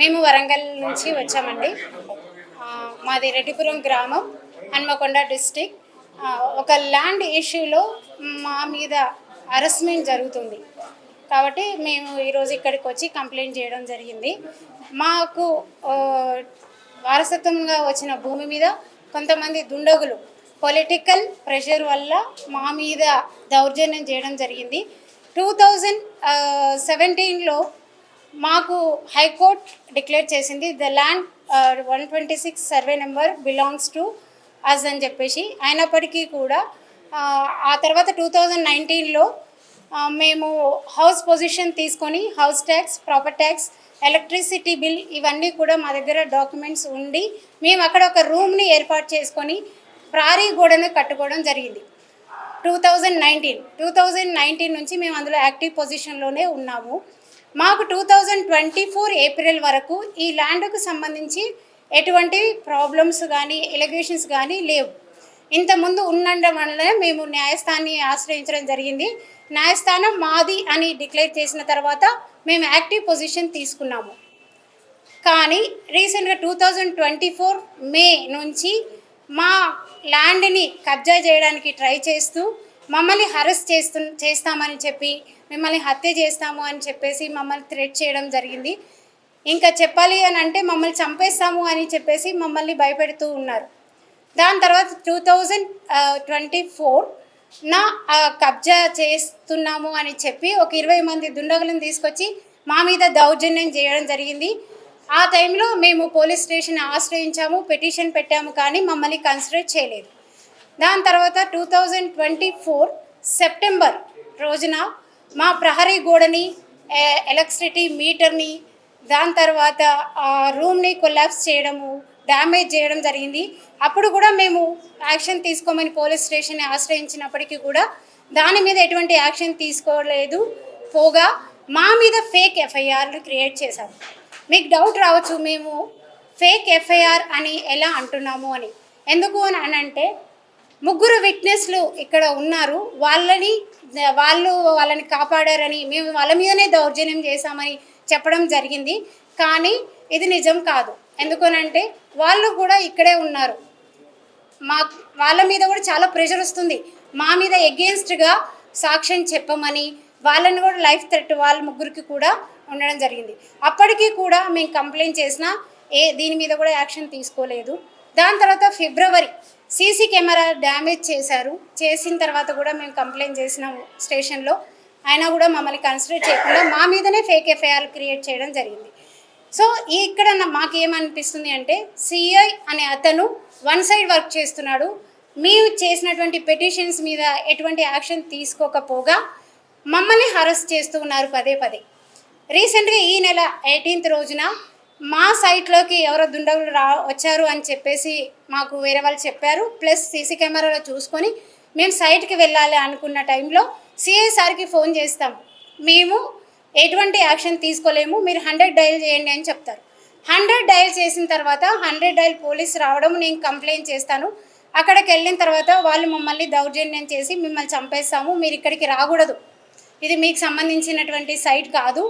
మేము వరంగల్ నుంచి వచ్చామండి. మాది రెడ్డిపురం గ్రామం హన్మకొండ డిస్టిక్. ఒక ల్యాండ్ ఇష్యూలో మా మీద అరెస్ట్మెంట్ జరుగుతుంది. కాబట్టి మేము ఈరోజు ఇక్కడికి వచ్చి కంప్లైంట్ చేయడం జరిగింది. మాకు వారసత్వంగా వచ్చిన భూమి మీద కొంతమంది దుండగులు పొలిటికల్ ప్రెషర్ వల్ల మా మీద దౌర్జన్యం చేయడం జరిగింది. టూ థౌజండ్ సెవెంటీన్లో మాకు హైకోర్ట్ డిక్లేర్ చేసింది the land one twenty six survey number belongs to us అని చెప్పేసి. అయినప్పటికీ కూడా ఆ, ఆ తర్వాత టూ థౌజండ్ నైన్టీన్లో మేము హౌస్ పొజిషన్ తీసుకొని house tax property tax electricity bill ఇవన్నీ కూడా మా దగ్గర డాక్యుమెంట్స్ ఉండి మేము అక్కడ ఒక రూమ్ని ఏర్పాటు చేసుకొని ప్రారీ గోడను కట్టుకోవడం జరిగింది. Two thousand nineteen two thousand nineteen నుంచి మేము అందులో యాక్టివ్ పొజిషన్లోనే ఉన్నాము. మాకు two thousand twenty four April వరకు ఈ ల్యాండ్కు సంబంధించి ఎటువంటి ప్రాబ్లమ్స్ కానీ ఎలిగేషన్స్ కానీ లేవు. ఇంతకుముందు ఉండడం వల్లనే మేము న్యాయస్థానాన్ని ఆశ్రయించడం జరిగింది. న్యాయస్థానం మాది అని డిక్లేర్ చేసిన తర్వాత మేము యాక్టివ్ పొజిషన్ తీసుకున్నాము. కానీ రీసెంట్గా two thousand twenty four May నుంచి మా ల్యాండ్ని కబ్జా చేయడానికి ట్రై చేస్తూ మమ్మల్ని హరస్ చేస్తు చేస్తామని చెప్పి మిమ్మల్ని హత్య చేస్తాము అని చెప్పేసి మమ్మల్ని థ్రెట్ చేయడం జరిగింది. ఇంకా చెప్పాలి అని అంటే మమ్మల్ని చంపేస్తాము అని చెప్పేసి మమ్మల్ని భయపెడుతూ ఉన్నారు. దాని తర్వాత టూ థౌజండ్ ట్వంటీ ఫోర్ నా కబ్జా చేస్తున్నాము అని చెప్పి ఒక ఇరవై మంది దుండగులను తీసుకొచ్చి మా మీద దౌర్జన్యం చేయడం జరిగింది. ఆ టైంలో మేము పోలీస్ స్టేషన్ ఆశ్రయించాము పిటిషన్ పెట్టాము కానీ మమ్మల్ని కన్సిడర్ చేయలేదు. దాని తర్వాత two thousand twenty four September రోజున మా ప్రహరీ గోడని ఎ- ఎలక్ట్రిసిటీ మీటర్ని దాని తర్వాత ఆ రూమ్ని కొలాప్స్ చేయడము డ్యామేజ్ చేయడం జరిగింది. అప్పుడు కూడా మేము యాక్షన్ తీసుకోమని పోలీస్ స్టేషన్ని ఆశ్రయించినప్పటికీ కూడా దాని మీద ఎటువంటి యాక్షన్ తీసుకోలేదు. పోగా మా మీద ఫేక్ ఎఫ్ఐఆర్లు క్రియేట్ చేశారు మీకు డౌట్ రావచ్చు మేము ఫేక్ ఎఫ్ఐఆర్ అని ఎలా అంటున్నాము అని. ఎందుకు అని అంటే ముగ్గురు విట్నెస్లు ఇక్కడ ఉన్నారు. వాళ్ళని వాళ్ళు వాళ్ళని కాపాడారని మేము వాళ్ళ మీదనే దౌర్జన్యం చేశామని చెప్పడం జరిగింది. కానీ ఇది నిజం కాదు. ఎందుకనంటే వాళ్ళు కూడా ఇక్కడే ఉన్నారు. మా వాళ్ళ మీద కూడా చాలా ప్రెషర్ వస్తుంది. మా మీద ఎగెన్స్ట్గా సాక్ష్యం చెప్పమని వాళ్ళని కూడా లైఫ్ థ్రెట్ వాళ్ళ ముగ్గురికి కూడా ఉండడం జరిగింది. అప్పటికీ కూడా మేము కంప్లైంట్ చేసినా ఏ దీని మీద కూడా యాక్షన్ తీసుకోలేదు. దాని తర్వాత ఫిబ్రవరి సీసీ కెమెరా డ్యామేజ్ చేశారు. చేసిన తర్వాత కూడా మేము కంప్లైంట్ చేసినాము స్టేషన్లో అయినా కూడా మమ్మల్ని కన్సిడర్ చేయకుండా మా మీదనే ఫేక్ ఎఫ్ఐఆర్ క్రియేట్ చేయడం జరిగింది. సో ఇక్కడ నా- మాకేమనిపిస్తుంది అంటే సిఐ అనే అతను వన్ సైడ్ వర్క్ చేస్తున్నాడు. మేము చేసినటువంటి పెటిషన్స్ మీద ఎటువంటి యాక్షన్ తీసుకోకపోగా మమ్మల్ని హరెస్ట్ చేస్తూ ఉన్నారు పదే పదే. రీసెంట్గా ఈ నెల ఎయిటీన్త్ రోజున మా సైట్లోకి ఎవరో దుండగులు రా వచ్చారు అని చెప్పేసి మాకు వేరే వాళ్ళు చెప్పారు. ప్లస్ సీసీ కెమెరాలో చూసుకొని మేము సైట్కి వెళ్ళాలి అనుకున్న టైంలో సిఐ సార్కి ఫోన్ చేస్తాం. మేము ఎటువంటి యాక్షన్ తీసుకోలేము. మీరు హండ్రెడ్ డయల్ చేయండి అని చెప్తారు. హండ్రెడ్ డయల్ చేసిన తర్వాత హండ్రెడ్ డయల్ పోలీస్ రావడం నేను కంప్లైంట్ చేస్తాను. అక్కడికి వెళ్ళిన తర్వాత వాళ్ళు మమ్మల్ని దౌర్జన్యం చేసి మిమ్మల్ని చంపేస్తాము. మీరు ఇక్కడికి రాకూడదు. ఇది మీకు సంబంధించినటువంటి సైట్ కాదు.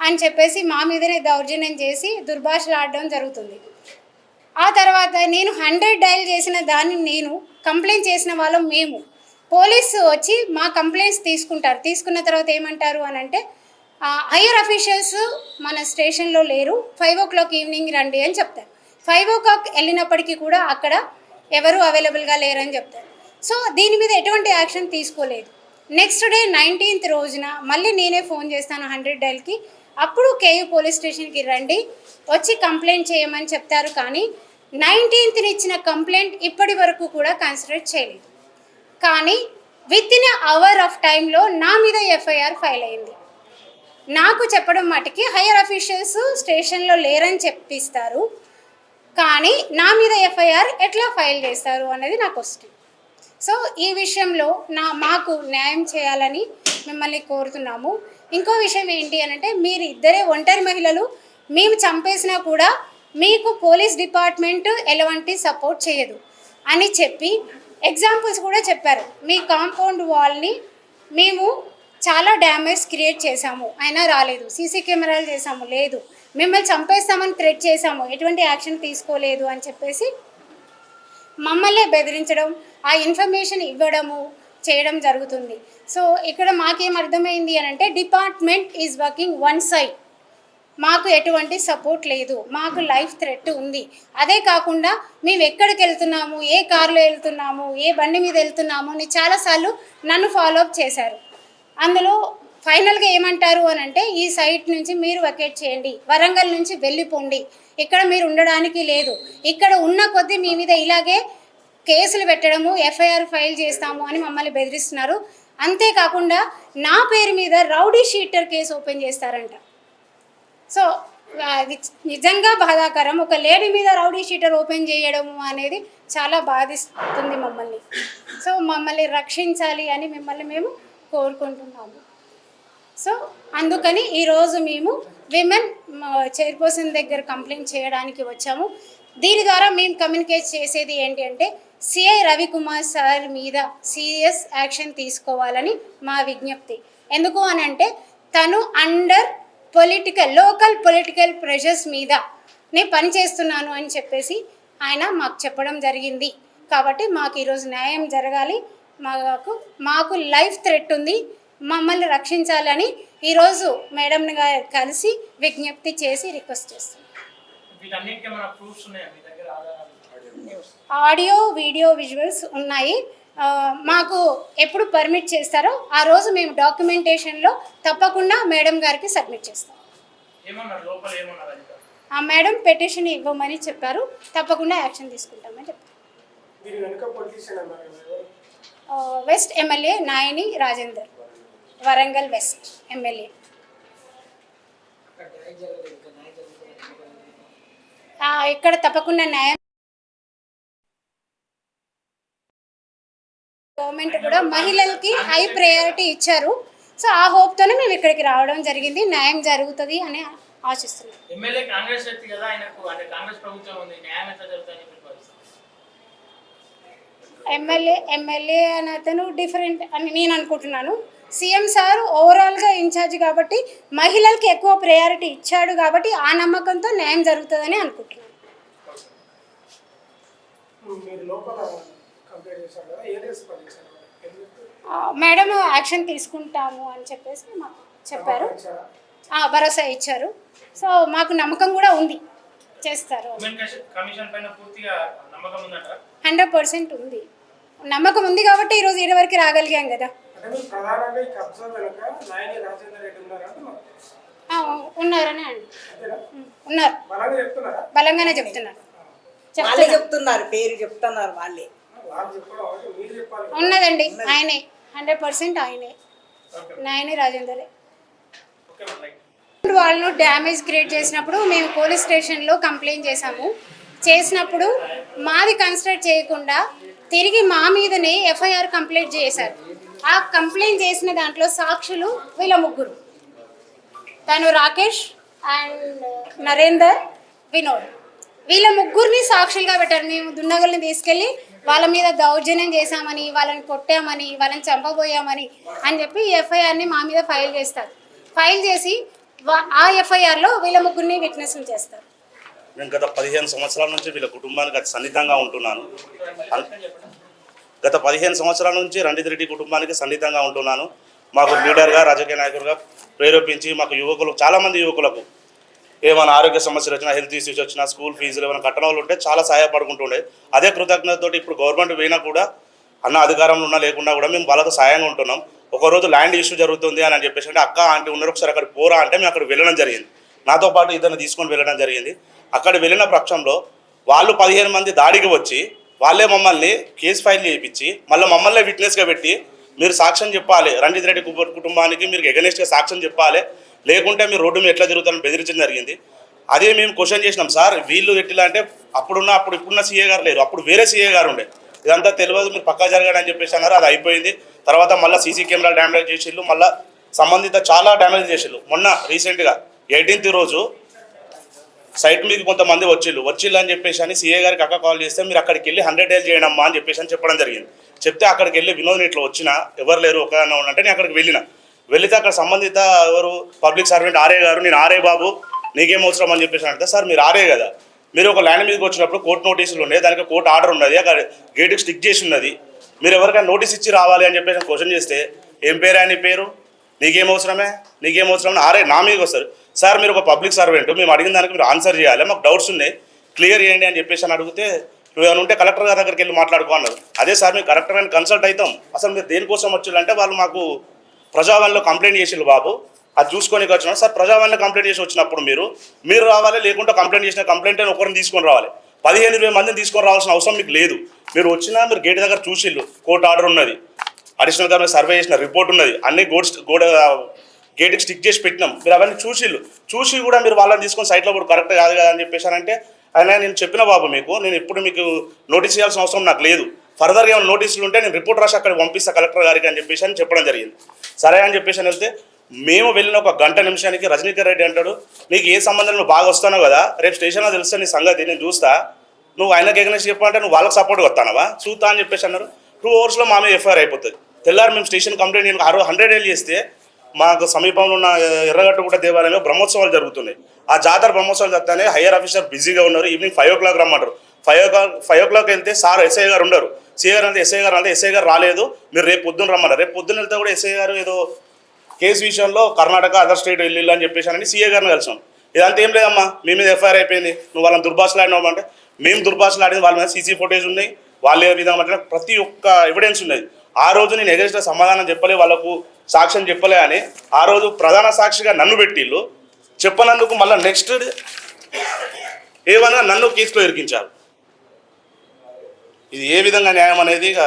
అని చెప్పేసి మా మీదనే దౌర్జన్యం చేసి దుర్భాషలు ఆడడం జరుగుతుంది. ఆ తర్వాత నేను హండ్రెడ్ డైల్ చేసిన దాన్ని నేను కంప్లైంట్ చేసిన వాళ్ళం మేము. పోలీసు వచ్చి మా కంప్లైంట్స్ తీసుకుంటారు. తీసుకున్న తర్వాత ఏమంటారు అని అంటే హయ్యర్ అఫీషియల్స్ మన స్టేషన్లో లేరు. ఫైవ్ ఓ క్లాక్ ఈవినింగ్ రండి అని చెప్తారు. ఫైవ్ ఓ క్లాక్ వెళ్ళినప్పటికీ కూడా అక్కడ ఎవరు అవైలబుల్గా లేరని చెప్తారు. సో దీని మీద ఎటువంటి యాక్షన్ తీసుకోలేదు. నెక్స్ట్ డే నైన్టీన్త్ రోజున మళ్ళీ నేనే ఫోన్ చేస్తాను హండ్రెడ్ డైల్కి. అప్పుడు కేయూ పోలీస్ స్టేషన్కి రండి వచ్చి కంప్లైంట్ చేయమని చెప్తారు కానీ నైన్టీన్త్ని ఇచ్చిన కంప్లైంట్ ఇప్పటి వరకు కూడా కన్సిడర్ చేయలేదు. కానీ విత్ ఇన్ అవర్ ఆఫ్ టైంలో నా మీద ఎఫ్ఐఆర్ ఫైల్ అయింది. నాకు చెప్పడం మటుకి హైయర్ అఫీషియల్స్ స్టేషన్లో లేరని చెప్పిస్తారు కానీ నా మీద ఎఫ్ఐఆర్ ఎట్లా ఫైల్ చేస్తారు అనేది నాకు వస్తుంది సో ఈ విషయంలో నా మాకు న్యాయం చేయాలని మిమ్మల్ని కోరుతున్నాము. ఇంకో విషయం ఏంటి అని అంటే మీరు ఇద్దరే ఒంటరి మహిళలు మేము చంపేసినా కూడా మీకు పోలీస్ డిపార్ట్మెంట్ ఎలాంటి సపోర్ట్ చేయదు అని చెప్పి ఎగ్జాంపుల్స్ కూడా చెప్పారు. మీ కాంపౌండ్ వాల్ని మేము చాలా డ్యామేజ్ క్రియేట్ చేశాము. అయినా రాలేదు. సీసీ కెమెరాలు చేసాము లేదు. మిమ్మల్ని చంపేస్తామని థ్రెట్ చేశాము. ఎటువంటి యాక్షన్ తీసుకోలేదు అని చెప్పేసి మమ్మల్నే బెదిరించడం ఆ ఇన్ఫర్మేషన్ ఇవ్వడము చేయడం జరుగుతుంది. సో ఇక్కడ మాకేం అర్థమైంది అని అంటే department is working one side. మాకు ఎటువంటి సపోర్ట్ లేదు. మాకు లైఫ్ థ్రెట్ ఉంది. అదే కాకుండా మేము ఎక్కడికి వెళ్తున్నాము ఏ కారులో వెళ్తున్నాము ఏ బండి మీద వెళ్తున్నాము అని చాలాసార్లు నన్ను ఫాలో అప్ చేశారు. అందులో ఫైనల్గా ఏమంటారు అని అంటే ఈ సైట్ నుంచి మీరు వెకేట్ చేయండి. వరంగల్ నుంచి వెళ్ళిపోండి. ఇక్కడ మీరు ఉండడానికి లేదు. ఇక్కడ ఉన్న కొద్దీ మీ మీద ఇలాగే కేసులు పెట్టడము ఎఫ్ఐఆర్ ఫైల్ చేస్తాము అని మమ్మల్ని బెదిరిస్తున్నారు. అంతేకాకుండా నా పేరు మీద రౌడీ షీటర్ కేసు ఓపెన్ చేస్తారంట. సో అది నిజంగా బాధాకరం. ఒక లేడీ మీద రౌడీ షీటర్ ఓపెన్ చేయడము అనేది చాలా బాధిస్తుంది మమ్మల్ని. సో మమ్మల్ని రక్షించాలి అని మిమ్మల్ని మేము కోరుకుంటున్నాము. సో అందుకని ఈరోజు మేము విమెన్ చైర్పర్సన్ దగ్గర కంప్లైంట్ చేయడానికి వచ్చాము. దీని ద్వారా మేము కమ్యూనికేట్ చేసేది ఏంటి అంటే సిఐ రవికుమార్ సార్ మీద సీరియస్ యాక్షన్ తీసుకోవాలని మా విజ్ఞప్తి. ఎందుకు అని అంటే తను under political local political pressures మీద నేను పనిచేస్తున్నాను అని చెప్పేసి ఆయన మాకు చెప్పడం జరిగింది. కాబట్టి మాకు ఈరోజు న్యాయం జరగాలి. మాకు మాకు లైఫ్ థ్రెట్ ఉంది. మమ్మల్ని రక్షించాలని ఈరోజు మేడంని గారు కలిసి విజ్ఞప్తి చేసి రిక్వెస్ట్ చేస్తున్నాం వీటన్నిటికీ మన ప్రూఫ్స్ ఉన్నాయా? మీ దగ్గర ఆధారాలు ఆడియో వీడియో విజువల్స్ ఉన్నాయి. ఆ, మాకు ఎప్పుడు పర్మిట్ చేస్తారో ఆ రోజు మేము డాక్యుమెంటేషన్లో తప్పకుండా మేడం గారికి సబ్మిట్ చేస్తాం. ఆ మేడం పెటిషన్ ఇవ్వమని చెప్పారు. తప్పకుండా యాక్షన్ తీసుకుంటామని చెప్పారు. West MLA Nayini Rajender. Warangal west MLA ఇక్కడ తప్పకుండా న్యాయం గవర్నమెంట్ కూడా మహిళలకి హై ప్రయారిటీ ఇచ్చారు. సో ఆ హోప్తోనే మేము ఇక్కడికి రావడం జరిగింది. న్యాయం జరుగుతుంది అని ఆశిస్తున్నాం. ఎమ్మెల్యే కాంగ్రెస్ వ్యక్తి కదా ఆయనకు అంటే కాంగ్రెస్ ప్రభుత్వం ఉంది. న్యాయం ఎట్లా జరుగుతుందని చెప్పి భావిస్తాం ఎమ్మెల్యే ఎమ్మెల్యే అని అతను డిఫరెంట్ అని నేను అనుకుంటున్నాను. సీఎం సార్ ఓవరాల్గా ఇన్ఛార్జ్ కాబట్టి మహిళలకి ఎక్కువ ప్రయారిటీ ఇచ్చాడు కాబట్టి ఆ నమ్మకంతో న్యాయం జరుగుతుందని అనుకుంటున్నాను. మేడం యాక్షన్ తీసుకుంటాము అని చెప్పేసి మాకు చెప్పారు. భరోసా ఇచ్చారు? సో మాకు నమ్మకం కూడా ఉంది. చేస్తారు. హండ్రెడ్ పర్సెంట్ ఉంది. నమ్మకం ఉంది కాబట్టి ఈరోజు ఇటు వరకు రాగలిగాం కదా. అంటే మీరు ప్రధానంగా ఈ కబ్జా వెనుక నాయని రాజేందర్ రెడ్డి ఉన్నారా అంటున్నారు ఆ, ఉన్నారని అండి. ఉన్నారు. బలంగా చెప్తున్నారా? బలంగానే చెప్తున్నారు. వాళ్ళే చెప్తున్నారు. పేరు చెప్తున్నారు వాళ్ళే. ఉన్నదండి ఆయనే. హండ్రెడ్ పర్సెంట్ ఆయనే. నాయనే రాజేందరే వాళ్ళు డ్యామేజ్ క్రియేట్ చేసినప్పుడు మేము పోలీస్ స్టేషన్లో కంప్లైంట్ చేశాము. చేసినప్పుడు మాది కన్సిడర్ చేయకుండా తిరిగి మా మీదనే ఎఫ్ఐఆర్ కంప్లైంట్ చేశారు. ఆ కంప్లైంట్ చేసిన దాంట్లో సాక్షులు వీళ్ళ ముగ్గురు. తను రాకేష్ అండ్ నరేందర్ వినోద్. వీళ్ళ ముగ్గురిని సాక్షులుగా పెట్టారు. మేము దున్నగల్ని తీసుకెళ్ళి వాళ్ళ మీద దౌర్జన్యం చేశామని వాళ్ళని కొట్టామని వాళ్ళని చంపబోయామని అని చెప్పి ఎఫ్ఐఆర్ని మా మీద ఫైల్ చేస్తారు. ఫైల్ చేసి వా- ఆ ఎఫ్ఐఆర్లో వీళ్ళ ముగ్గురిని విట్నెస్లు చేస్తారు. నేను గత పదిహేను సంవత్సరాల నుంచి వీళ్ళ కుటుంబానికి అతి సన్నిహితంగా ఉంటున్నాను. గత పదిహేను సంవత్సరాల నుంచి రంజిత్ రెడ్డి కుటుంబానికి సన్నిహితంగా ఉంటున్నాను. మాకు లీడర్గా రాజకీయ నాయకుడిగా ప్రేరేపించి మాకు యువకులు చాలామంది యువకులకు ఏమైనా ఆరోగ్య సమస్యలు వచ్చినా హెల్త్ ఇష్యూస్ వచ్చినా స్కూల్ ఫీజులు ఏమైనా కట్టడం ఉంటే చాలా సహాయపడుకుంటుండే. అదే కృతజ్ఞతతో ఇప్పుడు గవర్నమెంట్ పోయినా కూడా అన్న అధికారంలో ఉన్నా లేకుండా కూడా మేము వాళ్ళకు సహాయంగా ఉంటున్నాం. ఒకరోజు ల్యాండ్ ఇష్యూ జరుగుతుంది అని చెప్పేసి అంటే అక్క ఆంటీ ఉన్నారు ఒకసారి అక్కడ పోరా అంటే మేము అక్కడ వెళ్ళడం జరిగింది. నాతో పాటు ఇద్దరిని తీసుకొని వెళ్ళడం జరిగింది. అక్కడ వెళ్ళిన పక్షంలో వాళ్ళు పదిహేను మంది దాడికి వచ్చి వాళ్ళే మమ్మల్ని కేసు ఫైల్ చేయించి మళ్ళీ మమ్మల్ని విట్నెస్గా పెట్టి మీరు సాక్ష్యం చెప్పాలి. రంజిత్ రెడ్డి కుటుంబానికి మీరు ఎగనెస్ట్గా సాక్ష్యం చెప్పాలి. లేకుంటే మీరు రోడ్డు మీద ఎట్లా తిరుగుతారని బెదిరించడం జరిగింది. అదే మేము క్వశ్చన్ చేసినాం సార్ వీళ్ళు ఎట్లా అంటే అప్పుడున్న అప్పుడు ఇప్పుడున్న సీఏ గారు లేరు. అప్పుడు వేరే సీఏ గారు ఉండే. ఇదంతా తెలియదు మీరు పక్కా జరగడని చెప్పేసి అన్నారు. అది అయిపోయింది. తర్వాత మళ్ళీ సీసీ కెమెరా డ్యామేజ్ చేసిళ్ళు. మళ్ళీ సంబంధిత చాలా డ్యామేజ్ చేసిళ్ళు. మొన్న రీసెంట్గా ఎయిటీన్త్ రోజు సైట్ మీద కొంతమంది వచ్చిళ్ళు. వచ్చిళ్ళు అని చెప్పేసి అని సీఏ గారికి అక్క కాల్ చేస్తే మీరు అక్కడికి వెళ్ళి హండ్రెడ్ డేస్ చేయండి అమ్మా అని చెప్పేసి అని చెప్పడం జరిగింది. చెప్తే అక్కడికి వెళ్ళి వినోద్ ఇట్లా వచ్చిన ఎవరు లేరు ఒక అంటే నేను అక్కడికి వెళ్ళిన. వెళితే అక్కడ సంబంధిత ఎవరు? పబ్లిక్ సర్వెంట్ ఆర్ఏ గారు నేను ఆర్ఏ బాబు నీకేం అవసరం అని చెప్పేసి అంటే సార్ మీరు ఆర్ఏ కదా. మీరు ఒక ల్యాండ్ మీదకి వచ్చినప్పుడు కోర్టు నోటీసులు ఉన్నాయి దానికి కోర్టు ఆర్డర్ ఉన్నది అక్కడ గేటుకి స్టిక్ చేసి ఉన్నది. మీరు ఎవరికైనా నోటీస్ ఇచ్చి రావాలి అని చెప్పేసి క్వశ్చన్ చేస్తే ఏం పేరే నీ పేరు? నీకేం అవసరమే? నీకేం అవసరం ఆరే నా మీదకి వస్తారు. సార్ మీరు ఒక పబ్లిక్ సర్వెంట్ మేము అడిగిన దానికి మీరు ఆన్సర్ చేయాలి. మాకు డౌట్స్ ఉన్నాయి. క్లియర్ చేయండి అని చెప్పేసి అని అడిగితే నువ్వు ఏమైనా ఉంటే కలెక్టర్ గారి దగ్గరికి వెళ్ళి మాట్లాడుకో అన్నారు. అదే సార్ మేము కలెక్టర్ గారిని కన్సల్ట్ అవుతాం అసలు మీరు దేనికోసం వచ్చారంటే వాళ్ళు మాకు ప్రజావాణిలో కంప్లైంట్ చేసిండ్రు బాబు. అది చూసుకొని వచ్చిన. సార్ ప్రజావాణిలో కంప్లైంట్ చేసి వచ్చినప్పుడు మీరు మీరు రావాలి లేకుంటే కంప్లైంట్ చేసిన కంప్లైంట్ అని ఒకరిని తీసుకొని రావాలి. పదిహేను ఇరవై మందిని తీసుకొని రావాల్సిన అవసరం మీకు లేదు. మీరు వచ్చినా మీరు గేట్ దగ్గర చూసిళ్ళు. కోర్టు ఆర్డర్ ఉన్నది. అడిషనల్గా సర్వే చేసిన రిపోర్ట్ ఉన్నది. అన్ని గోడ్ గోడ గేట్కి స్టిక్ చేసి పెట్టినాం. మీరు అవన్నీ చూసిళ్ళు. చూసి కూడా మీరు వాళ్ళని తీసుకొని సైట్లో కూడా కరెక్ట్ కాదు కదా అని చెప్పేసానంటే ఆయన నేను చెప్పిన బాబు మీకు నేను ఇప్పుడు మీకు నోటీస్ చేయాల్సిన అవసరం నాకు లేదు. ఫర్దర్గా ఏమైనా నోటీసులు ఉంటే నేను రిపోర్ట్ రాసి అక్కడ పంపిస్తా కలెక్టర్ గారికి అని చెప్పేసి అని చెప్పడం జరిగింది. సరే అని చెప్పేసి అని వెళ్తే మేము వెళ్ళిన ఒక గంట నిమిషానికి రజనీకర్ రెడ్డి అంటాడు నీకు ఏ సంబంధం నువ్వు బాగా వస్తానో కదా రేపు స్టేషన్లో తెలుస్తా నీ సంగతి నేను చూస్తా. నువ్వు ఆయనకి ఎగ్నెస్ చెప్పాలంటే నువ్వు వాళ్ళకి సపోర్ట్ వస్తానవా చూస్తా అని చెప్పేసి అన్నారు. టూ అవర్స్లో మా మీద ఎఫ్ఐఆర్ అయిపోతుంది. తెల్లారి మేము స్టేషన్ కంప్లైంట్ నేను ఆరు హండ్రెడ్ ఏళ్ళు చేస్తే మాకు సమీపంలో ఉన్న ఎర్రగట్టుగుట్ట దేవాలయంలో బ్రహ్మోత్సవాలు జరుగుతున్నాయి. ఆ జాతర బ్రహ్మోత్సవాలు జరుగుతానే హయ్యర్ ఆఫీసర్ బిజీగా ఉన్నారు. ఈవినింగ్ ఫైవ్ ఓ క్లాక్ రమ్మంటారు. Five o'clock five o'clock వెళ్తే సార్ ఎస్ఐ గారు ఉండరు. సిఐ గారు అంటే ఎస్ఐ గారు అంటే ఎస్ఐ గారు రాలేదు. మీరు రేపు పొద్దున్న రమ్మన్నారు. రేపు పొద్దున్న వెళ్తే కూడా ఎస్ఐ గారు ఏదో కేసు విషయంలో కర్ణాటక అదర్ స్టేట్ వెళ్ళిల్లు అని చెప్పేసి సీఏ గారిని కలిసాం. ఇదంతా ఏం లేదమ్మా. మీ మీద ఎఫ్ఐఆర్ అయిపోయింది. నువ్వు వాళ్ళని దుర్భాషలాడినావు అంటే మేము దుర్భాషలాడింది వాళ్ళ మీద సీసీ ఫుటేజ్ ఉన్నాయి. వాళ్ళు విధంగా ప్రతి ఒక్క ఎవిడెన్స్ ఉన్నది ఆ రోజు నేను ఎగరెస్ట్ సమాధానం చెప్పలే వాళ్ళకు సాక్ష్యం చెప్పలే అని ఆ రోజు ప్రధాన సాక్షిగా నన్ను పెట్టిళ్ళు. చెప్పనందుకు మళ్ళీ నెక్స్ట్ ఏమన్నా నన్ను కేసులో ఇరికించారు? ఇది ఏ విధంగా న్యాయం అనేది ఇక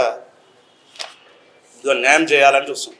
న్యాయం చేయాలని చూస్తున్నాం.